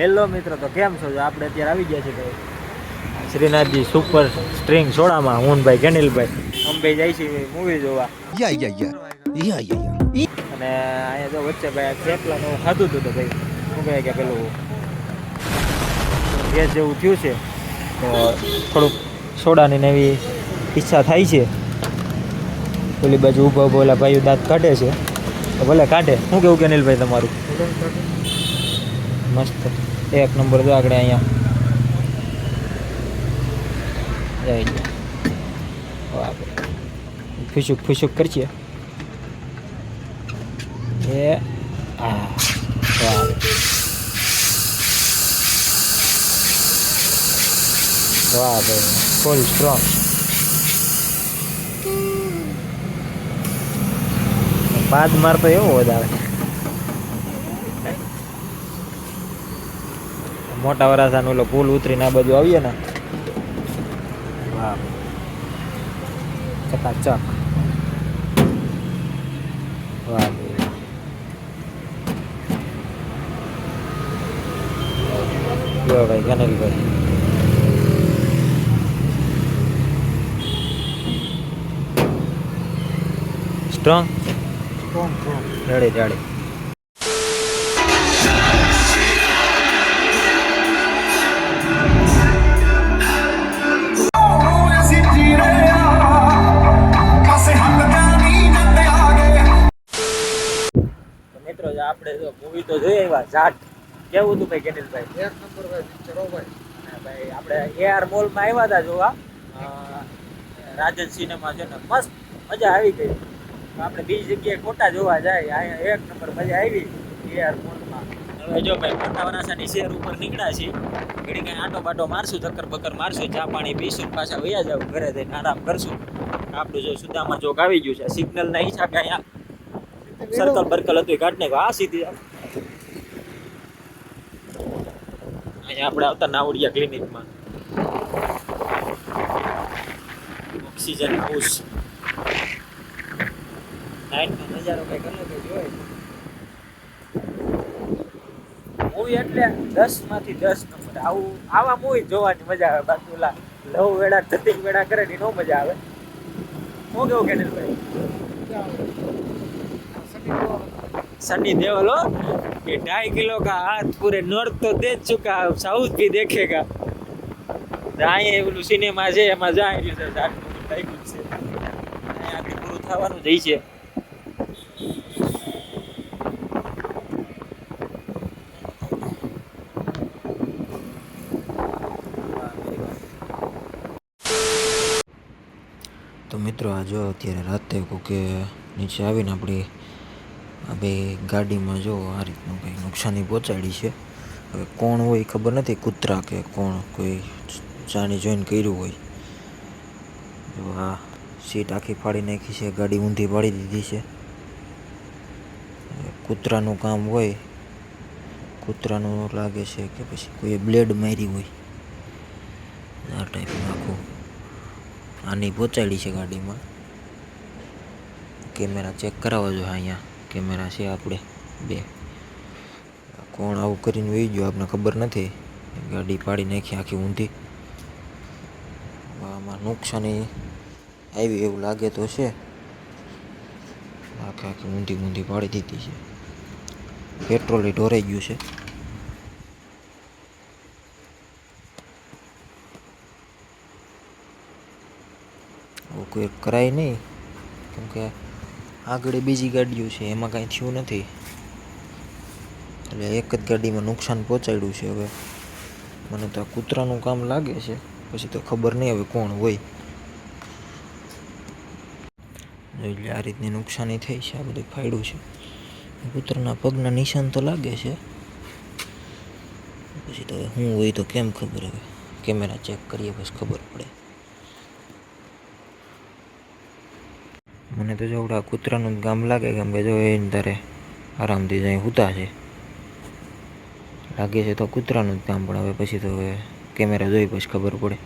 Hello મિત્રો તો કેમ છો? આપણે અત્યારે આવી ગયા છીએ ભાઈ શ્રીનાથજી સુપર સ્ટ્રિંગ સોડામાં હું ભાઈ ગેનિલભાઈ. અંબે જાય છે મૂવી જોવા. યા યા યા. યા yeah. અને અહીંયા તો વચ્ચે ભાઈ થેપલાનું ખાધું હતું તો ભાઈ શું કહે કે પેલું ગેસ જેવું થયું છે તો થોડુંક સોડાની નવી એવી ઈચ્છા થાય છે. પેલી બાજુ ઊભા ઊભા ઓલા ભાઈઓ દાંત કાઢે છે. તો ભલે કાઢે. શું કેવું કેનિલભાઈ તમારું? મસ્ત. એક નંબર જો આગળ અહીંયા. ફૂસુક ફૂસુક કરશે એ, આ. વાહ. ભાઈ. ફૂલ સ્ટ્રોંગ બાદ મારતો એવો વધારે. મોટા વરાસાનો ઓલો પુલ ઉતરીને આ બાજુ આવીએ ને. વાહ ચકાચક વાહ. ભાઈ. જો ભાઈ strong strong. Ready ready. Movie તો જોઈ આવ્યા જાટ કેવું હતું ભાઈ કેનિલભાઈ એક નંબર ભાઈ પિક્ચર ભાઈ. ભાઈ આપણે એઆર મોલમાં આવ્યા હતા જોવા. રાજન સિનેમા છે ને મસ્ત મજા આવી ગઈ. આપણે બીજી જગ્યાએ ખોટા જોવા જાય અહીંયા એક નંબર મજા આવી એઆર મોલમાં હવે જો ભાઈ મોટા વરાસાની શેર ઉપર નીકળ્યા છીએ ઘડી કઈ આટો બાટો મારશું ચક્કર બક્કર મારશું ચા પાણી પીશું પાછા વયા જાવ ઘરે જઈને આરામ કરશું આપણું જો સુદામા ચોક આવી ગયું છે સિગ્નલ ના હિસાબે અહીંયા સર્કલ બર્કલ હતું કાઢ નાખ્યું આ સીધી અહીંયા આપણે આવતા નાવડિયા ક્લિનિકમાં ઓક્સિજન હાઉસ નજારો કઈ અલગ તો હોય. મૂવી એટલે દસ દસ આવું, આવા મૂવી જોવાની મજા આવે. બાકી ઓલા વેડા ધતિંગ વેડા કરે ને નો મજા આવે. હું કેવું કેનિલભાઈ? सन्नी देओल हो ये ढाई किलो का हाथ पूरे नॉर्थ तो दे चुका है साउथ भी देखेगा જાય પેલું સિનેમા છે એમાં જાય રહ્યું છે આટલું થઈ ગયું છે અહીંયાથી પૂરું થવાનું જઈ છે તો મિત્રો આ જો અત્યારે રાતે કોકે નીચે આવીને આપણી બે ગાડીમાં જો આ રીતનું કંઈ નુકસાની પહોંચાડી છે. હવે કોણ હોય ખબર નથી, કૂતરા કે કોણ કોઈ જાણી જોઈને કર્યું હોય. જો આ સીટ આખી ફાડી નાખી છે, ગાડી ઊંધી પાડી દીધી છે. કૂતરાનું કામ હોય, કૂતરાનું લાગે છે કે પછી કોઈએ બ્લેડ મારી હોય. આ ટાઈપનું આખું આની પહોંચાડી છે ગાડીમાં. કેમેરા ચેક કરાવવા જોઈએ અહીંયા. કેમેરા છે આપણે. બે. કોણ આવું કરીને વહી ગયો આપણને ખબર નથી. ગાડી પાડી નાખી આખી ઊંધી. આમાં નુકસાની આવી એવું લાગે તો છે. આખી આખી ઊંધી ઊંધી પાડી દીધી છે. પેટ્રોલ એ ઢોરાઈ ગયું છે. કોઈ કરાય નહીં. કેમ કે આગળ બીજી ગાડીઓ છે, એમાં કાંઈ થયું નથી. એટલે એક જ ગાડીમાં નુકસાન પહોંચાડ્યું છે હવે. મને તો આ કૂતરાનું કામ લાગે છે, પછી તો ખબર નહીં હવે કોણ હોય. એટલે આ રીતની નુકસાની થઈ છે, આ બધું ફાયડું છે. કૂતરાના પગના નિશાન તો લાગે છે. પછી તો હું હોય તો કેમ ખબર હવે? કેમેરા ચેક કરીએ બસ ખબર પડે. મને તો જોવડા કૂતરાનું ગામ લાગે કેમ કે જો એને તારે આરામથી જાય હુતા છે. લાગે છે તો કૂતરાનું જ કામ પણ હવે પછી તો હવે કેમેરા જોઈ પછી ખબર પડે.